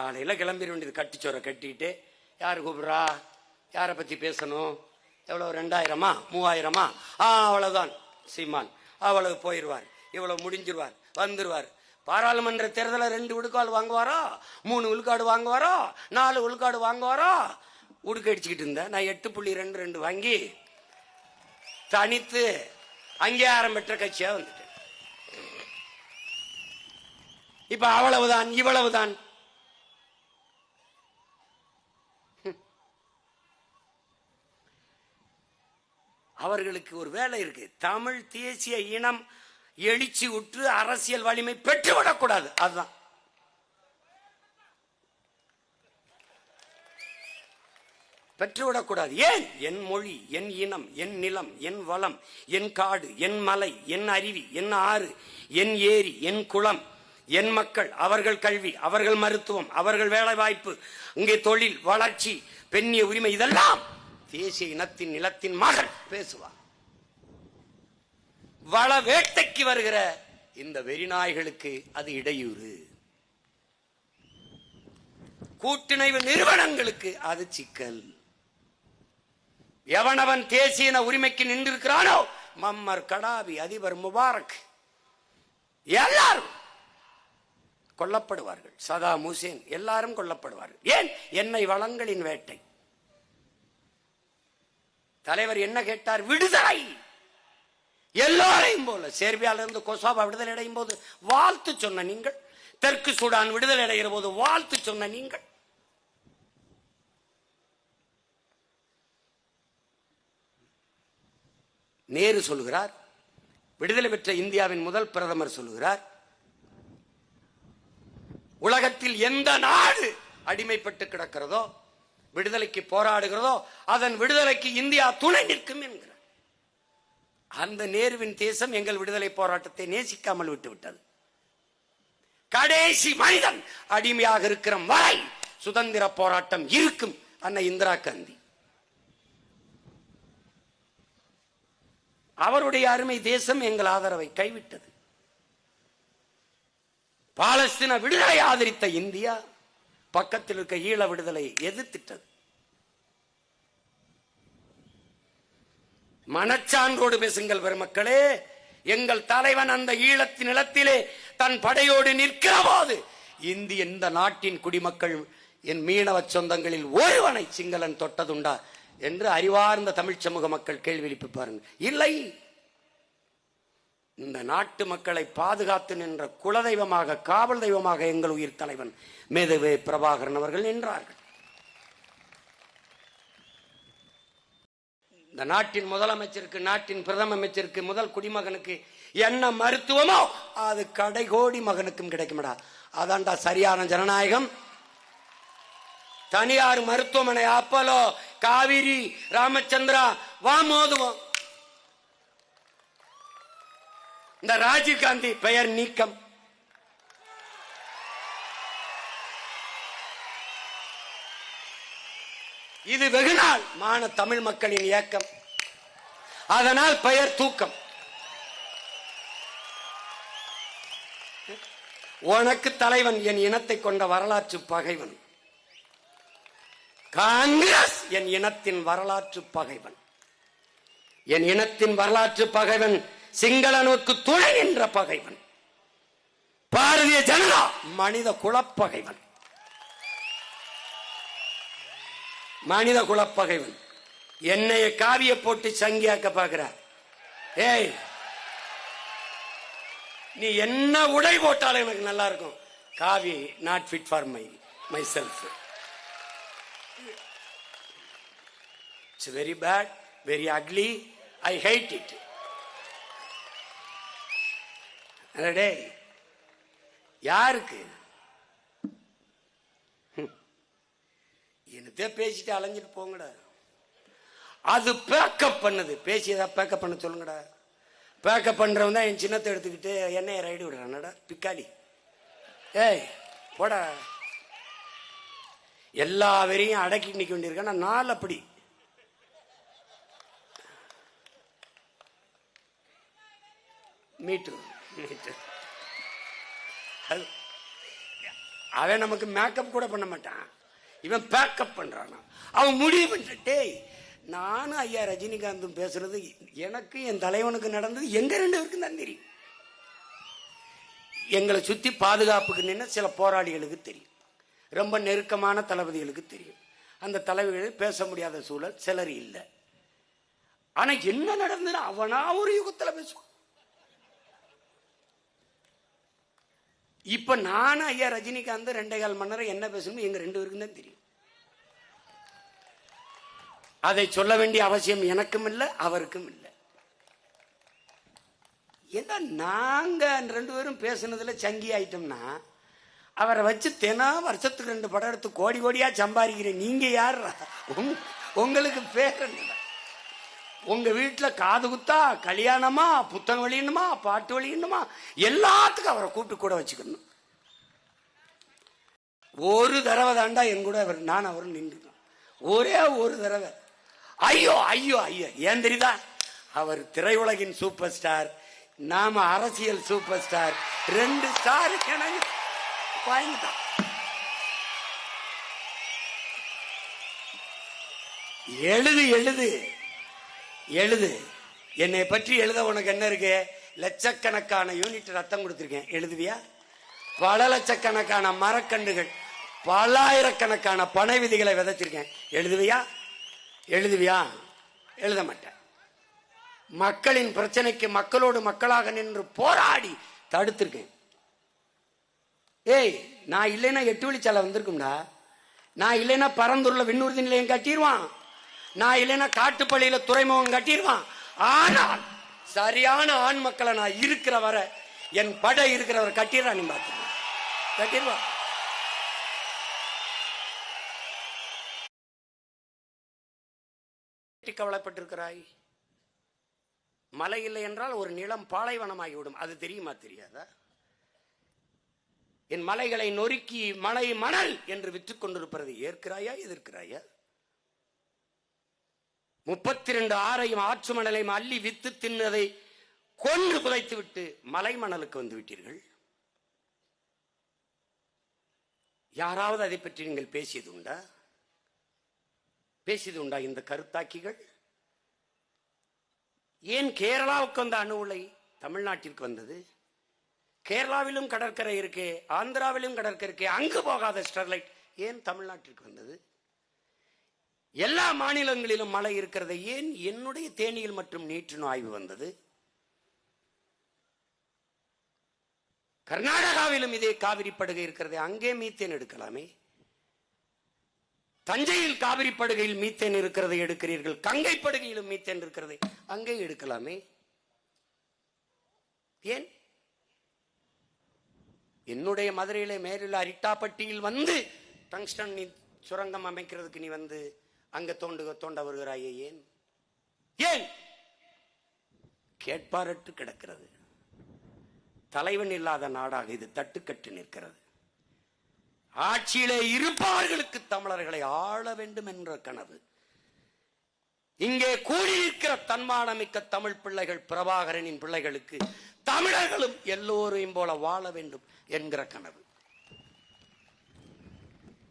காலையில் கிளம்பிட வேண்டியது கட்டிச்சோரை கட்டிட்டு யார் கூப்பிட்றா? யாரை பற்றி பேசணும்? எவ்வளோ ரெண்டாயிரமா? மூவாயிரமா? ஆ அவ்வளோதான் சீமான். அவ்வளவு போயிடுவார் இவ்வளோ முடிஞ்சிருவார். வந்துடுவார் பாராளுமன்ற தேர்தலில் ரெண்டு விழுக்காடு வாங்குவாரோ? மூணு விழுக்காடு வாங்குவாரோ? நாலு விழுக்காடு வாங்குவாரோ? உடுக்க அடிச்சுக்கிட்டு இருந்தேன். நான் எட்டு புள்ளி ரெண்டு ரெண்டு வாங்கி தனித்து அங்கீகாரம் பெற்ற கட்சியாக வந்துட்டேன். இப்போ அவ்வளவுதான் இவ்வளவுதான். அவர்களுக்கு ஒரு வேலை இருக்கு. தமிழ் தேசிய இனம் எழுச்சி உற்று அரசியல் வலிமை பெற்றுவிடக்கூடாது. அதுதான். பெற்றுவிடக்கூடாது. ஏன்? என் மொழி என் இனம் என் நிலம் என் வளம் என் காடு என் மலை என் அருவி என் ஆறு என் ஏரி என் குளம் என் மக்கள் அவர்கள் கல்வி அவர்கள் மருத்துவம் அவர்கள் வேலை வாய்ப்பு இங்கே தொழில் வளர்ச்சி பெண்ணிய உரிமை இதெல்லாம் தேசிய இனத்தின் நிலத்தின் மகள் பேசுவார் வள வேட்டைக்கு வருகிற இந்த வெறிநாய்களுக்கு அது இடையூறு. கூட்டிணைவு நிறுவனங்களுக்கு அது சிக்கல். எவனவன் தேசிய இன உரிமைக்கு நின்றிருக்கிறானோ மம்மர் கடாபி அதிபர் முபாரக் எல்லாரும் கொல்லப்படுவார்கள். சதாம் ஹுசேன் எல்லாரும் கொல்லப்படுவார்கள். ஏன்? என்னை வளங்களின் வேட்டை. தலைவர் என்ன கேட்டார்? விடுதலை! எல்லாரையும் போல. சேர்பியால இருந்து கொசாபா விடுதலை அடையும் போது வாழ்த்து சொன்ன நீங்கள் தெற்கு சூடான் விடுதலை அடைகிற போது வாழ்த்து சொன்ன நீங்கள். நேரு சொல்லுகிறார் விடுதலை பெற்ற இந்தியாவின் முதல் பிரதமர் சொல்லுகிறார் உலகத்தில் எந்த நாடு அடிமைப்பட்டு கிடக்கிறதோ விடுதலைக்கு போராடுகிறதோ அதன் விடுதலைக்கு இந்தியா துணை நிற்கும் என்கிறார். அந்த நேருவின் தேசம் எங்கள் விடுதலை போராட்டத்தை நேசிக்காமல் விட்டு விட்டது கடைசி மனிதன் அடிமையாக இருக்கிற வரை சுதந்திர போராட்டம் இருக்கும் அன்னை இந்திரா காந்தி. அவருடைய அருமை தேசம் எங்கள் ஆதரவை கைவிட்டது. பாலஸ்தீன விடுதலை ஆதரித்த இந்தியா பக்கத்தில் இருக்க ஈழ விடுதலை எதிர்த்திட்டது. மனச்சான்றோடு பேசுங்கள் பெருமக்களே. எங்கள் தலைவன் அந்த ஈழத்தின் நிலத்திலே தன் படையோடு நிற்கிறபோது இந்தி இந்திய இந்த நாட்டின் குடிமக்கள் என் மீனவ சொந்தங்களில் ஒருவனை சிங்களன் தொட்டதுண்டா என்று அறிவார்ந்த தமிழ்ச் சமூக மக்கள் கேள்வி எழுப்பி பாருங்கள். இல்லை. இந்த நாட்டு மக்களை பாதுகாத்து நின்ற குலதெய்வமாக காவல் தெய்வமாக எங்கள் உயிர் தலைவன் மேதவே பிரபாகரன் அவர்கள் நின்றார்கள். இந்த நாட்டின் முதலமைச்சருக்கு நாட்டின் பிரதம அமைச்சருக்கு முதல் குடிமகனுக்கு என்ன மருத்துவமோ அது கடைகோடி மகனுக்கும் கிடைக்குமடா. அதான்டா சரியான ஜனநாயகம். தனியார் மருத்துவமனை அப்பலோ காவிரி ராமச்சந்திரா வா மோதுவோம். இந்த ராஜீவ் காந்தி பெயர் நீக்கம். இது வெகுநாள் மான தமிழ் மக்களின் இயக்கம் அதனால் பெயர் தூக்கம். உனக்கு தலைவன் என் இனத்தை கொண்ட வரலாற்று பகைவன். காங்கிரஸ் என் இனத்தின் வரலாற்று பகைவன். என் இனத்தின் வரலாற்று பகைவன் சிங்களனுக்கு துணை என்ற பகைவன். பாரதிய ஜனதா மனித குலப்பகைவன். மனித குலப்பகைவன். என்னைய காவிய போட்டு சங்கியாக்க பார்க்கிறார் ஏய் நீ என்ன உடை போட்டாலும் எனக்கு நல்லா இருக்கும் காவி not fit for my myself it's very bad very ugly I hide it day யாருக்கு? என்னத்தே பேசிட்டு அலைஞ்சிட்டு போங்கடா. அது பேக்கப் பண்ணுது. ஏதாவது பேக்கப் பண்ண சொல்லுங்கடா. பேக்கப் பண்ணுறவன் தான் என் சின்னத்தை எடுத்துக்கிட்டு என்னைய ரைடு விடுறானடா பிக்காலி ஏய் போடா. எல்லா வெறியும் அடக்கி நிற்க வேண்டியிருக்கேன் நான் நாள் அப்படி. மீட்டு மீட்டு. அது அவன் நமக்கு மேக்கப் கூட பண்ண மாட்டான். இவன் பேக்கப் பண்றானா? அவன் முடிவு பண்ணிட்டே நானும் ஐயா ரஜினிகாந்தும் பேசுறது எனக்கு என் தலைவனுக்கு நடந்தது எங்க ரெண்டு பேருக்கும் தான் தெரியும். எங்களை சுத்தி பாதுகாப்புக்கு நின்று சில போராளிகளுக்கு தெரியும். ரொம்ப நெருக்கமான தளபதிகளுக்கு தெரியும். அந்த தலைவர்கள் பேச முடியாத சூழல் சிலர் இல்லை. ஆனா என்ன நடந்ததுன்னு அவனா ஒரு யுகத்துல பேசுவான். இப்ப நானும் ஐயா ரஜினிகாந்த் ரெண்டே கால் மணி நேரம் என்ன பேசணும் எங்க ரெண்டு பேருக்கும் தான் தெரியும். அதை சொல்ல வேண்டிய அவசியம் எனக்கும் இல்லை அவருக்கும் இல்லை. ஏன்னா நாங்க ரெண்டு பேரும் பேசுனதுல சங்கி ஆயிட்டோம்னா அவரை வச்சு தினம் வருஷத்துக்கு ரெண்டு படம் எடுத்து கோடி கோடியா சம்பாதிக்கிறேன். நீங்க யார்? உங்களுக்கு பேர் என்ன? உங்க வீட்டில் காது குத்தா கல்யாணமா புத்தகம் வெளியணுமா பாட்டு வெளியணுமா எல்லாத்துக்கும் அவரை கூப்பிட்டு கூட வச்சுக்கணும். ஒரு தடவை தாண்டா என் கூட அவர் நான் அவரும் நின்றுக்கணும் ஒரே ஒரு தடவை. ஐயோ ஐயோ ஐயோ ஏன் தெரியுதா? அவர் திரையுலகின் சூப்பர் ஸ்டார் நாம அரசியல் சூப்பர் ஸ்டார் ரெண்டு ஸ்டார் வாங்கிட்டான் எழுது எழுது. எழுது. என்னை பற்றி எழுத உனக்கு என்ன இருக்கு? லட்சக்கணக்கான யூனிட் ரத்தம் கொடுத்துருக்கேன். எழுதுவியா? பல லட்சக்கணக்கான மரக்கண்டுகள் பல்லாயிரக்கணக்கான பனை விதிகளை விதைச்சிருக்கேன். எழுதுவியா? எழுதுவியா? எழுத மாட்டேன். மக்களின் பிரச்சனைக்கு மக்களோடு மக்களாக நின்று போராடி தடுத்திருக்கேன். ஏய் நான் இல்லைன்னா எட்டு வழிச்சாலை வந்திருக்கும்டா. நான் இல்லைன்னா பரந்துள்ள விண்ணூர்தி நிலையம் கட்டிடுவான் நான் இல்லைன்னா காட்டுப்பள்ளியில துறைமுகம் கட்டிடுவான். ஆனால் சரியான ஆண் மக்களை நான் இருக்கிற வர என் படை இருக்கிறவர் கட்டிடுறான் நீ பார்த்து. கட்டிடுவான் கவலைப்பட்டிருக்கிறாய்? மழை இல்லை என்றால் ஒரு நிலம் பாலைவனமாகிவிடும். அது தெரியுமா தெரியாதா? என் மலைகளை நொறுக்கி மலை மணல் என்று விற்றுக் கொண்டிருப்பதை ஏற்கிறாயா எதிர்க்கிறாயா? முப்பத்தி ரெண்டு ஆறையும் ஆற்று மணலையும் அள்ளி வித்து தின்னதை கொன்று புதைத்து விட்டு மலை மணலுக்கு வந்து விட்டீர்கள். யாராவது அதை பற்றி நீங்கள் பேசியது உண்டா? பேசியது உண்டா இந்த கருத்தாக்கிகள்? ஏன் கேரளாவுக்கு வந்த அணு உலை தமிழ்நாட்டிற்கு வந்தது? கேரளாவிலும் கடற்கரை இருக்கே ஆந்திராவிலும் கடற்கரை இருக்கே அங்கு போகாத ஸ்டெர்லைட் ஏன் தமிழ்நாட்டிற்கு வந்தது? எல்லா மாநிலங்களிலும் மழை இருக்கிறது ஏன் என்னுடைய தேனியில் மற்றும் நீற்றின் ஆய்வு வந்தது? கர்நாடகாவிலும் இதே காவிரி படுகை இருக்கிறது அங்கே மீத்தேன் எடுக்கலாமே? தஞ்சையில் காவிரி படுகையில் மீத்தேன் இருக்கிறதை எடுக்கிறீர்கள் கங்கை படுகையிலும் மீத்தேன் இருக்கிறது அங்கே எடுக்கலாமே? ஏன்? என்னுடைய மதுரையிலே மேலுள்ள அரிட்டாப்பட்டியில் வந்து டங்ஸ்டன் நீ சுரங்கம் அமைக்கிறதுக்கு நீ வந்து அங்க தோண்டு தோண்ட வருகிறாயே ஏன்? ஏன்? கேட்பாரட்டு கிடக்கிறது. தலைவன் இல்லாத நாடாக இது தட்டுக்கட்டு நிற்கிறது. ஆட்சியிலே இருப்பவர்களுக்கு தமிழர்களை ஆள வேண்டும் என்ற கனவு. இங்கே கூடியிருக்கிற தன்மானமிக்க தமிழ் பிள்ளைகள் பிரபாகரனின் பிள்ளைகளுக்கு தமிழர்களும் எல்லோரையும் போல வாழ வேண்டும் என்கிற கனவு.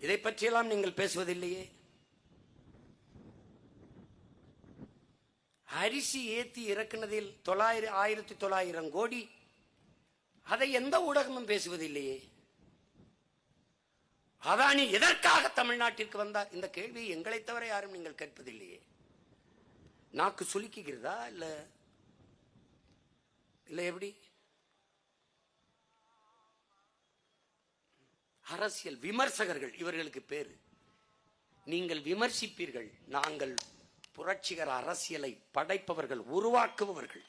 இதை பற்றியெல்லாம் நீங்கள் பேசுவதில்லையே? அரிசி ஏற்றி இறக்குனதில் தொள்ளாயிரம் ஆயிரத்தி தொள்ளாயிரம் கோடி. அதை எந்த ஊடகமும் பேசுவதில்லையே. அதானி எதற்காக தமிழ்நாட்டிற்கு வந்தார்? இந்த கேள்வி எங்களை தவிர யாரும் நீங்கள் கேட்பதில்லையே. நாக்கு சுலுக்கிக்கிறதா இல்ல இல்ல எப்படி? அரசியல் விமர்சகர்கள் இவர்களுக்கு பேரு. நீங்கள் விமர்சிப்பீர்கள் நாங்கள் புரட்சிகர அரசியலை படைப்பவர்கள் உருவாக்குபவர்கள்.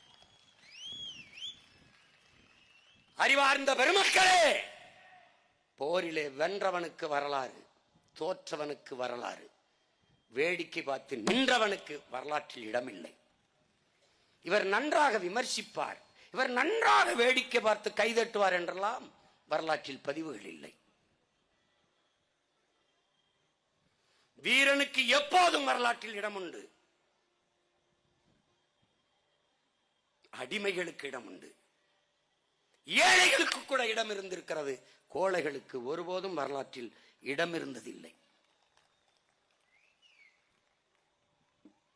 அறிவார்ந்த பெருமக்களே போரிலே வென்றவனுக்கு வரலாறு தோற்றவனுக்கு வரலாறு வேடிக்கை பார்த்து நின்றவனுக்கு வரலாற்றில் இடமில்லை. இவர் நன்றாக விமர்சிப்பார் இவர் நன்றாக வேடிக்கை பார்த்து கைதட்டுவார் என்றெல்லாம் வரலாற்றில் பதிவுகள் இல்லை. வீரனுக்கு எப்போதும் வரலாற்றில் இடம் உண்டு அடிமைகளுக்கு இடம் உண்டு. ஏழைகளுக்கு கூட இடம் இருந்திருக்கிறது. கோழைகளுக்கு ஒருபோதும் வரலாற்றில் இடம் இருந்ததில்லை.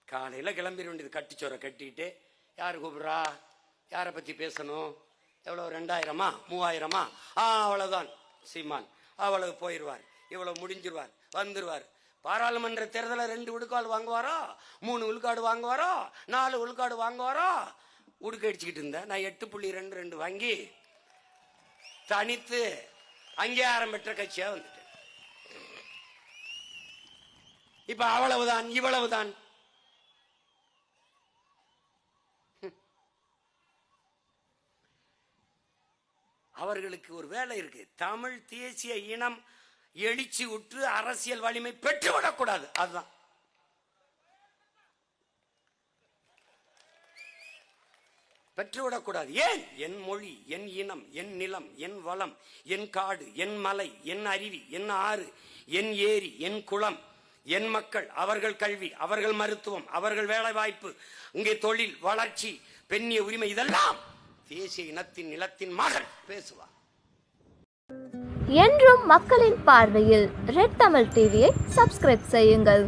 காலையில் கிளம்பிட வேண்டியது கட்டிச்சோரை கட்டிட்டு யார் கூப்பிடுறா? யாரை பற்றி பேசணும்? எவ்வளோ ரெண்டாயிரமா? மூவாயிரமா? ஆ அவ்வளோதான் சீமான் அவ்வளவு போயிடுவார் இவ்வளோ முடிஞ்சிருவார். வந்துருவார். பாராளுமன்ற தேர்தலில் ரெண்டு விழுக்காடு வாங்குவாரோ? மூணு விழுக்காடு வாங்குவாரோ? நாலு விழுக்காடு வாங்குவாரோ? உடுக்க அடிச்சுக்கிட்டு இருந்தேன் நான் எட்டு புள்ளி ரெண்டு ரெண்டு வாங்கி தனித்து அங்கீகாரம் பெற்ற கட்சியா வந்துட்டேன். இப்ப அவ்வளவுதான் இவ்வளவுதான். அவர்களுக்கு ஒரு வேலை இருக்கு. தமிழ் தேசிய இனம் எழுச்சி உற்று அரசியல் வலிமை பெற்றுவிடக்கூடாது. அதுதான். பெற்றுவிடக்கூடாது. ஏன்? என் மொழி என் இனம் என் நிலம் என் வளம் என் காடு என் மலை என் அருவி என் ஆறு என் ஏரி என் குளம் என் மக்கள் அவர்கள் கல்வி அவர்கள் மருத்துவம் அவர்கள் வேலைவாய்ப்பு இங்கே தொழில் வளர்ச்சி பெண்ணிய உரிமை இதெல்லாம் தேசிய இனத்தின் நிலத்தின் மகள் பேசுவார் என்றும் மக்களின் பார்வையில் ரெட் தமிழ் டிவியை சப்ஸ்கிரைப் செய்யுங்கள்.